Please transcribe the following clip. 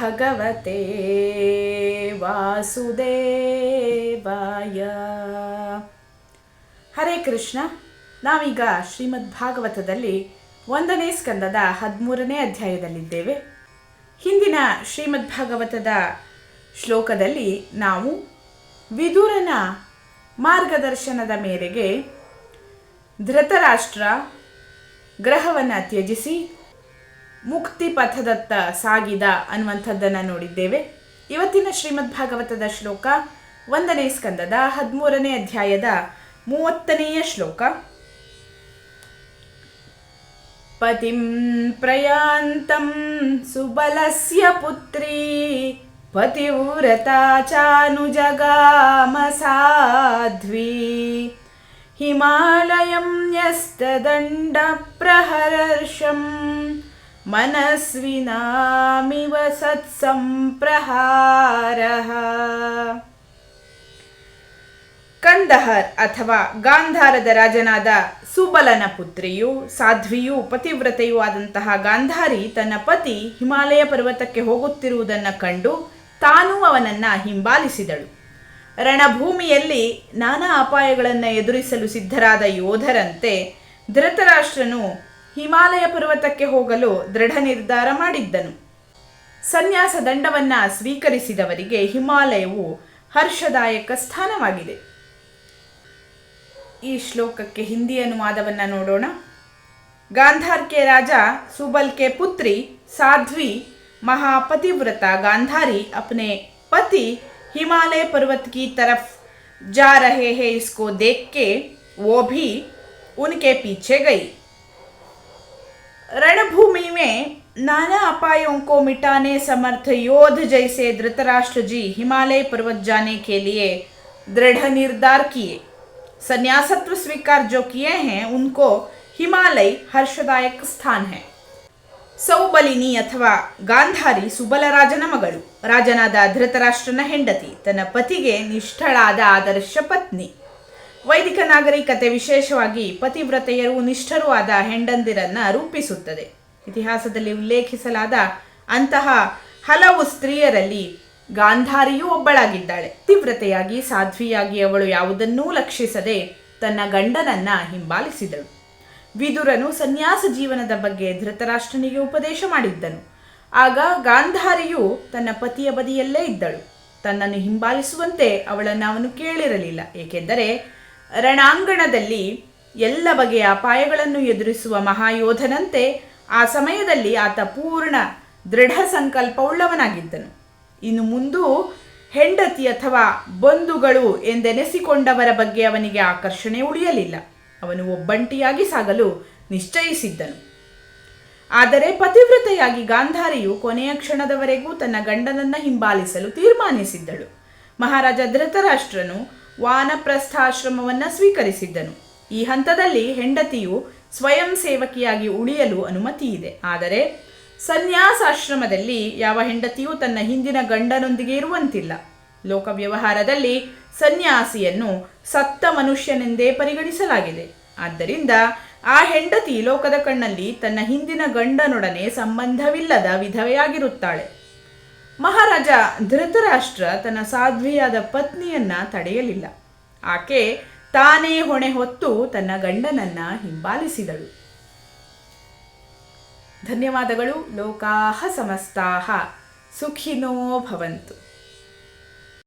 ಭಗವತೆ ವಾಸುದೇವಾಯ. ಹರೇ ಕೃಷ್ಣ, ನಾವೀಗ ಶ್ರೀಮದ್ ಭಾಗವತದಲ್ಲಿ ಒಂದನೇ ಸ್ಕಂದದ ಹದಿಮೂರನೇ ಅಧ್ಯಾಯದಲ್ಲಿದ್ದೇವೆ. ಹಿಂದಿನ ಶ್ರೀಮದ್ ಭಾಗವತದ ಶ್ಲೋಕದಲ್ಲಿ ನಾವು ವಿದುರನ ಮಾರ್ಗದರ್ಶನದ ಮೇರೆಗೆ ಧೃತರಾಷ್ಟ್ರ ಗ್ರಹವನ್ನು ತ್ಯಜಿಸಿ ಮುಕ್ತಿ ಪಥದತ್ತ ಸಾಗಿದ ಅನ್ನುವಂಥದ್ದನ್ನು ನೋಡಿದ್ದೇವೆ. ಇವತ್ತಿನ ಶ್ರೀಮದ್ ಭಾಗವತದ ಶ್ಲೋಕ ಒಂದನೇ ಸ್ಕಂದದ ಹದಿಮೂರನೇ ಅಧ್ಯಾಯದ ಮೂವತ್ತನೆಯ ಶ್ಲೋಕ. ಪತಿಂ ಪ್ರಯಾಂತಂ ಸುಬಲಸ್ಯ ಪುತ್ರಿ ಪತಿವ್ರತ ಚಾನುಜಗಾಮ ಸಾಧ್ವಿ ಹಿಮಾಲಯಂ ಯಸ್ತದಂಡ ಪ್ರಹರ್ಷಂ ಮನಸ್ವಿನಾಮಿವ ಸತ್ಸಂಪ್ರಹಾರಃ. ಕಂದಹರ್ ಅಥವಾ ಗಾಂಧಾರದ ರಾಜನಾದ ಸುಬಲನ ಪುತ್ರಿಯು, ಸಾಧ್ವಿಯೂ, ಪತಿವ್ರತೆಯೂ ಆದಂತಹ ಗಾಂಧಾರಿ ತನ್ನ ಪತಿ ಹಿಮಾಲಯ ಪರ್ವತಕ್ಕೆ ಹೋಗುತ್ತಿರುವುದನ್ನು ಕಂಡು ತಾನೂ ಅವನನ್ನು ಹಿಂಬಾಲಿಸಿದಳು. ರಣಭೂಮಿಯಲ್ಲಿ ನಾನಾ ಅಪಾಯಗಳನ್ನು ಎದುರಿಸಲು ಸಿದ್ಧರಾದ ಯೋಧರಂತೆ ಧೃತರಾಷ್ಟ್ರನು ಹಿಮಾಲಯ ಪರ್ವತಕ್ಕೆ ಹೋಗಲು ದೃಢ ನಿರ್ಧಾರ ಮಾಡಿದ್ದನು ಸನ್ಯಾಸ ದಂಡವನ್ನು ಸ್ವೀಕರಿಸಿದವರಿಗೆ ಹಿಮಾಲಯವು ಹರ್ಷದಾಯಕ ಸ್ಥಾನವಾಗಿದೆ ಈ ಶ್ಲೋಕಕ್ಕೆ ಹಿಂದಿ ಅನುವಾದವನ್ನು ನೋಡೋಣ गांधार के राजा सुबल के पुत्री साध्वी महापतिव्रता गांधारी अपने पति हिमालय पर्वत की तरफ जा रहे हैं इसको देख के वो भी उनके पीछे गई रणभूमि में नाना अपायों को मिटाने समर्थ योध जैसे धृतराष्ट्र जी हिमालय पर्वत जाने के लिए दृढ़ निर्धार किए संन्यासत्व स्वीकार जो किए हैं उनको ಹಿಮಾಲಯ್ ಹರ್ಷದಾಯಕ ಸ್ಥಾನ ಹೇ ಸೌಬಲಿನಿ ಅಥವಾ ಗಾಂಧಾರಿ ಸುಬಲರಾಜನ ಮಗಳು ರಾಜನಾದ ಧೃತರಾಷ್ಟ್ರನ ಹೆಂಡತಿ ತನ್ನ ಪತಿಗೆ ನಿಷ್ಠಳಾದ ಆದರ್ಶ ಪತ್ನಿ ವೈದಿಕ ನಾಗರಿಕತೆ ವಿಶೇಷವಾಗಿ ಪತಿವ್ರತೆಯರು ನಿಷ್ಠರೂ ಆದ ಹೆಂಡಂದಿರನ್ನ ರೂಪಿಸುತ್ತದೆ. ಇತಿಹಾಸದಲ್ಲಿ ಉಲ್ಲೇಖಿಸಲಾದ ಅಂತಹ ಹಲವು ಸ್ತ್ರೀಯರಲ್ಲಿ ಗಾಂಧಾರಿಯೂ ಒಬ್ಬಳಾಗಿದ್ದಾಳೆ. ತೀವ್ರತೆಯಾಗಿ, ಸಾಧ್ವಿಯಾಗಿ ಅವಳು ಯಾವುದನ್ನೂ ಲಕ್ಷಿಸದೆ ತನ್ನ ಗಂಡನನ್ನ ಹಿಂಬಾಲಿಸಿದಳು. ವಿದುರನು ಸನ್ಯಾಸ ಜೀವನದ ಬಗ್ಗೆ ಧೃತರಾಷ್ಟ್ರನಿಗೆ ಉಪದೇಶ ಮಾಡಿದ್ದನು. ಆಗ ಗಾಂಧಾರಿಯು ತನ್ನ ಪತಿಯ ಬದಿಯಲ್ಲೇ ಇದ್ದಳು. ತನ್ನನ್ನು ಹಿಂಬಾಲಿಸುವಂತೆ ಅವಳನ್ನು ಅವನು ಕೇಳಿರಲಿಲ್ಲ. ಏಕೆಂದರೆ ರಣಾಂಗಣದಲ್ಲಿ ಎಲ್ಲ ಬಗೆಯ ಅಪಾಯಗಳನ್ನು ಎದುರಿಸುವ ಮಹಾಯೋಧನಂತೆ ಆ ಸಮಯದಲ್ಲಿ ಆತ ಪೂರ್ಣ ದೃಢ ಸಂಕಲ್ಪವುಳ್ಳವನಾಗಿದ್ದನು. ಇನ್ನು ಮುಂದೂ ಹೆಂಡತಿ ಅಥವಾ ಬಂಧುಗಳು ಎಂದೆನೆಸಿಕೊಂಡವರ ಬಗ್ಗೆ ಅವನಿಗೆ ಆಕರ್ಷಣೆ ಉಳಿಯಲಿಲ್ಲ. ಅವನು ಒಬ್ಬಂಟಿಯಾಗಿ ಸಾಗಲು ನಿಶ್ಚಯಿಸಿದ್ದನು. ಆದರೆ ಪತಿವ್ರತೆಯಾಗಿ ಗಾಂಧಾರಿಯು ಕೊನೆಯ ಕ್ಷಣದವರೆಗೂ ತನ್ನ ಗಂಡನನ್ನ ಹಿಂಬಾಲಿಸಲು ತೀರ್ಮಾನಿಸಿದ್ದಳು. ಮಹಾರಾಜ ಧೃತರಾಷ್ಟ್ರನು ವಾನಪ್ರಸ್ಥಾಶ್ರಮವನ್ನು ಸ್ವೀಕರಿಸಿದ್ದನು. ಈ ಹಂತದಲ್ಲಿ ಹೆಂಡತಿಯು ಸ್ವಯಂ ಸೇವಕಿಯಾಗಿ ಉಳಿಯಲು ಅನುಮತಿ ಇದೆ. ಆದರೆ ಸನ್ಯಾಸಾಶ್ರಮದಲ್ಲಿ ಯಾವ ಹೆಂಡತಿಯೂ ತನ್ನ ಹಿಂದಿನ ಗಂಡನೊಂದಿಗೆ ಇರುವಂತಿಲ್ಲ. ಲೋಕ ವ್ಯವಹಾರದಲ್ಲಿ ಸನ್ಯಾಸಿಯನ್ನು ಸತ್ತ ಮನುಷ್ಯನೆಂದೇ ಪರಿಗಣಿಸಲಾಗಿದೆ. ಆದ್ದರಿಂದ ಆ ಹೆಂಡತಿ ಲೋಕದ ಕಣ್ಣಲ್ಲಿ ತನ್ನ ಹಿಂದಿನ ಗಂಡನೊಡನೆ ಸಂಬಂಧವಿಲ್ಲದ ವಿಧವೆಯಾಗಿರುತ್ತಾಳೆ. ಮಹಾರಾಜ ಧೃತರಾಷ್ಟ್ರ ತನ್ನ ಸಾಧ್ವಿಯಾದ ಪತ್ನಿಯನ್ನ ತಡೆಯಲಿಲ್ಲ. ಆಕೆ ತಾನೇ ಹೊಣೆ ಹೊತ್ತು ತನ್ನ ಗಂಡನನ್ನ ಹಿಂಬಾಲಿಸಿದಳು. ಧನ್ಯವಾದಗಳು, ಲೋಕಾಹ ಸಮಸ್ತಾಹ. ಸುಖಿನೋ ಭವಂತು.